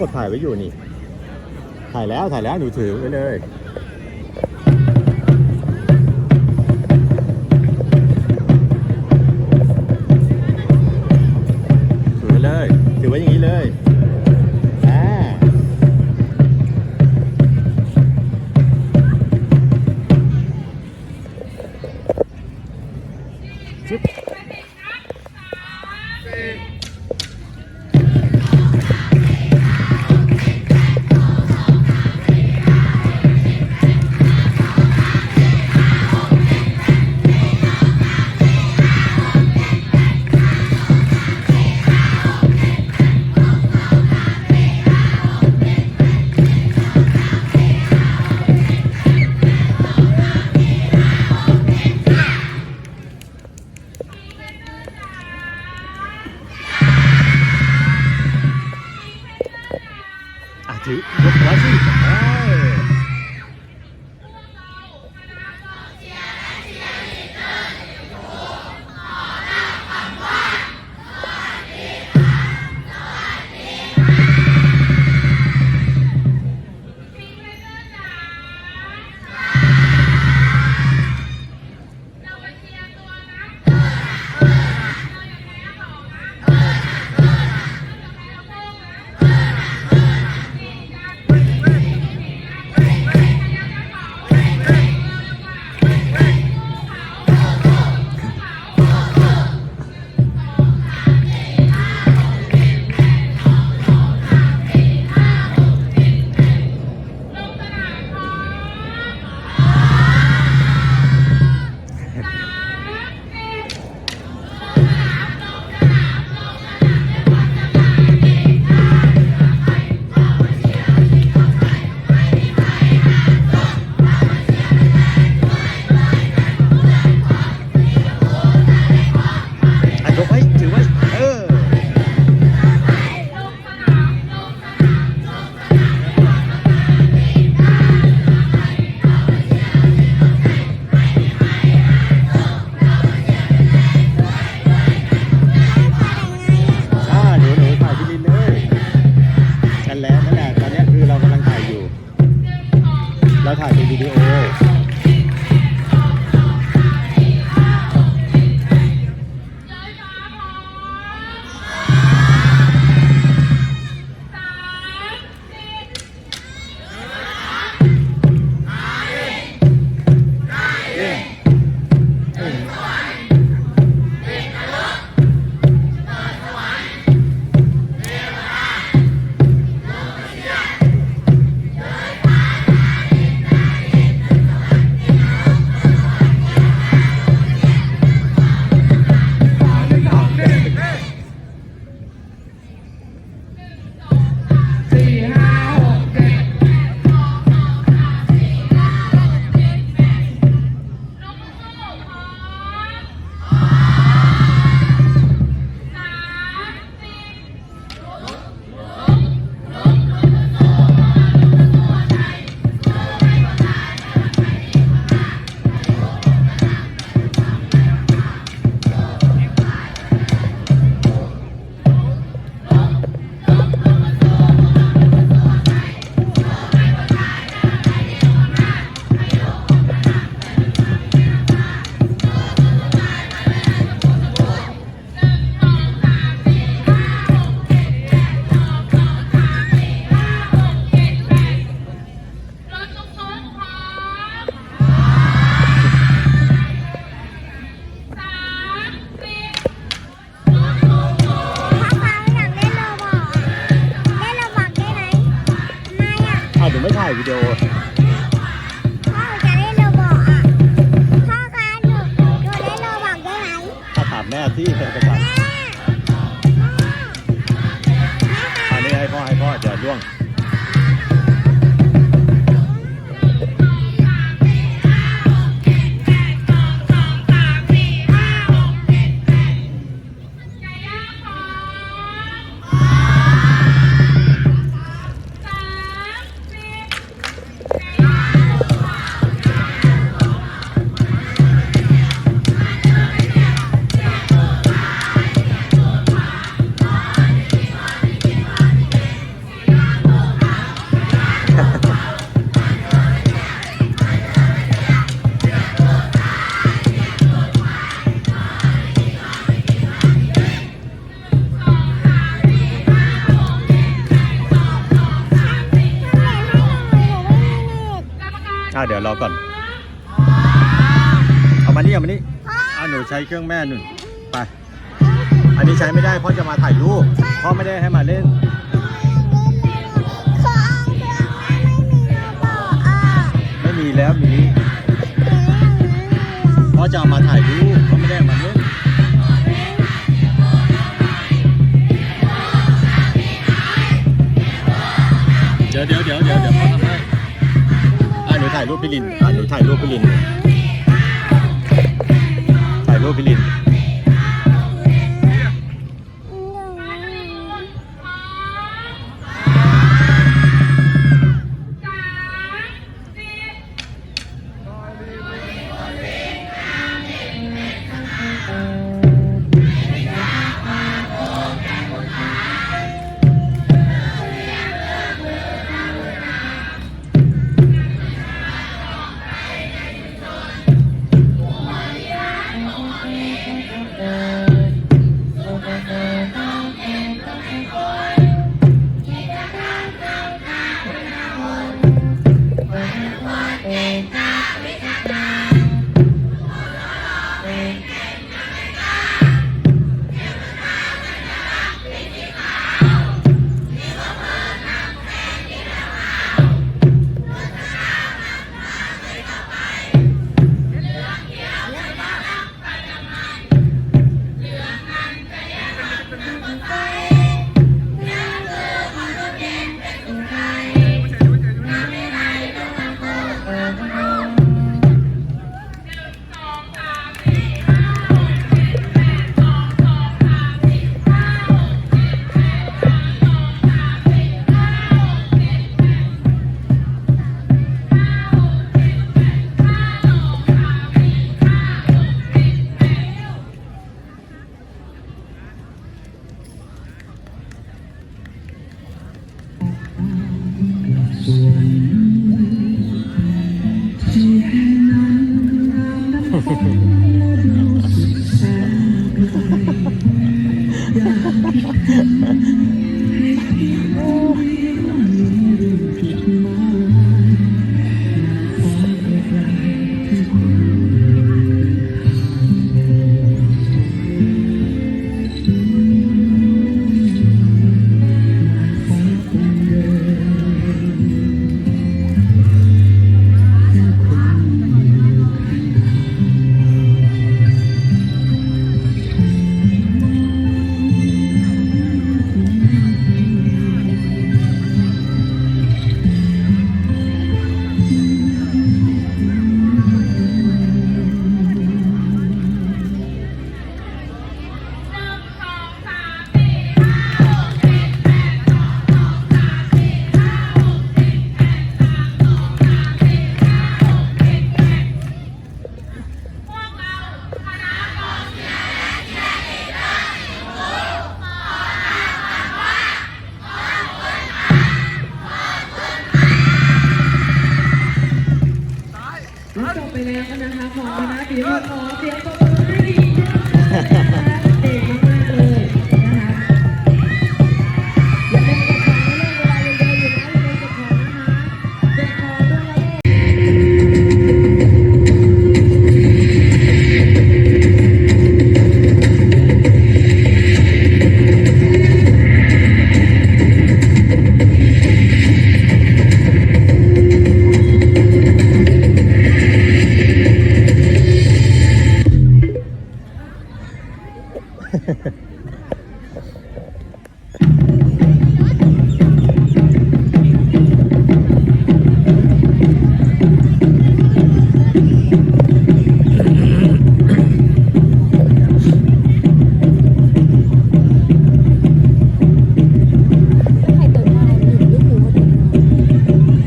ากดถ่ายไว้อยู่นี่ ถ่ายแล้วถ่ายแล้วหนูถือไว้เลยถือไว้เลย ถือไว้อย่างนี้เลยอ่าจิ๊บ to the pleasant. 乱了 อ่าเดี๋ยวรอก่อน เอามานี่เอามานี่อ่าหนูใช้เครื่องแม่หนุ่นไป อันนี้ใช้ไม่ได้พ่อจะมาถ่ายรูปพ่อไม่ได้ให้มาเล่นเขาเอาเครื่องไม่มีระบบอะไม่มีแล้วมีพ่อจะเอามาถ่ายรูป รูปพี่ลินอ่าหนูถ่ายรูปพี่ลิน ถ่ายรูปพี่ลิน Mm-hmm.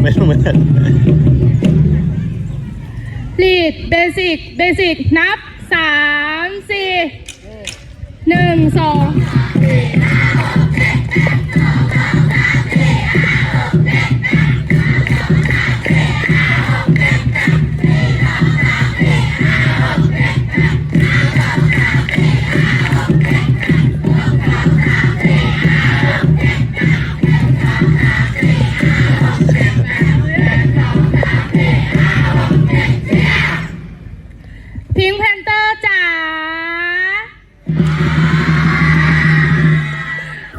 ไม่รู้เหมือนกันลีดเบสิกเบสิกนับสามสี่หนึ่งสองสี่ห้าหกเจ็ดแปด พิงแพนเตอร์จ๋า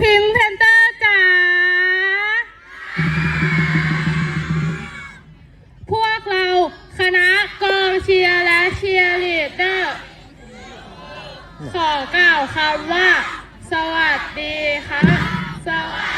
พิงแพนเตอร์จ๋าพวกเราคณะกองเชียร์และเชียร์ลีดเดอร์ ขอกล่าวคำว่า สวัสดีครับสวัสดี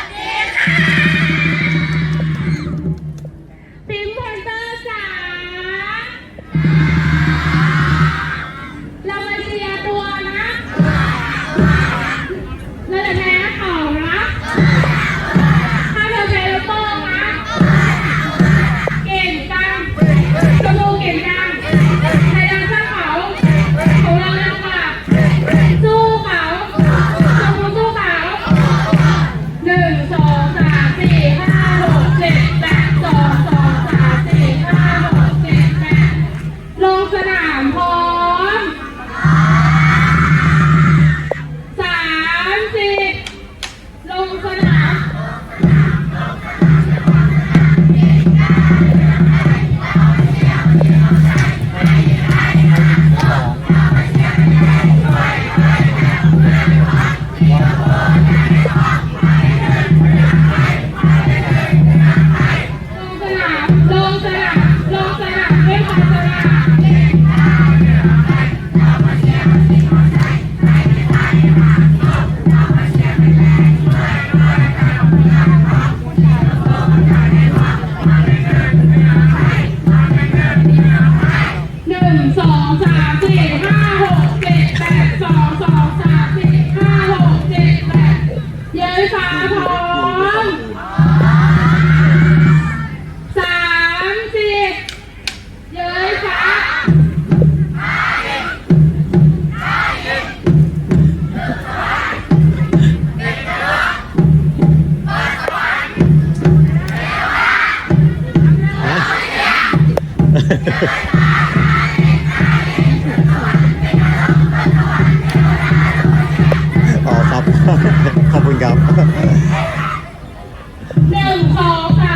no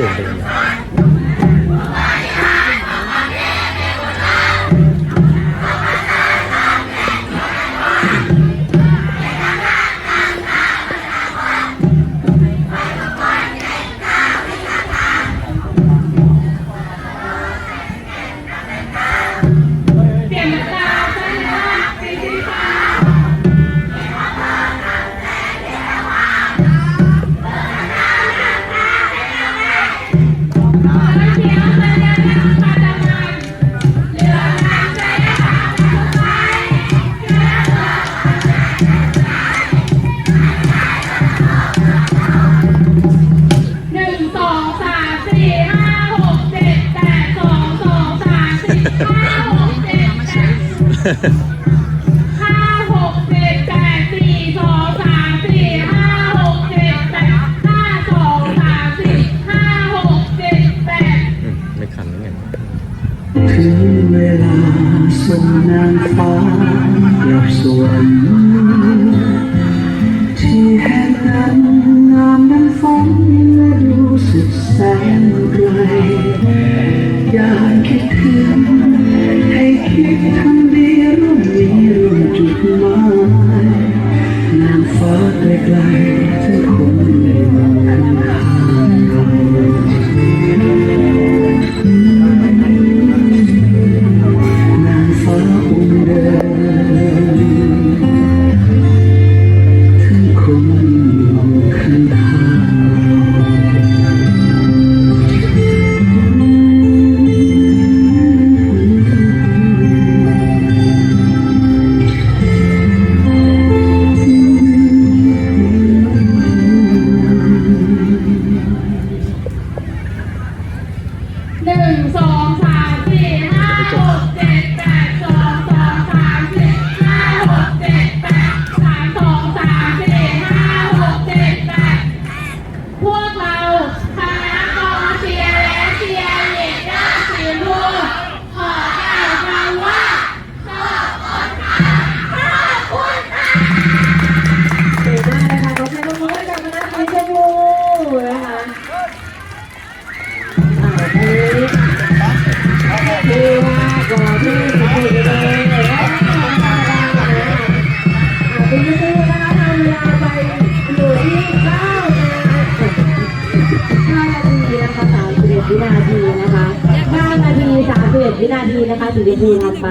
对不对？南方。 เวทีทำไป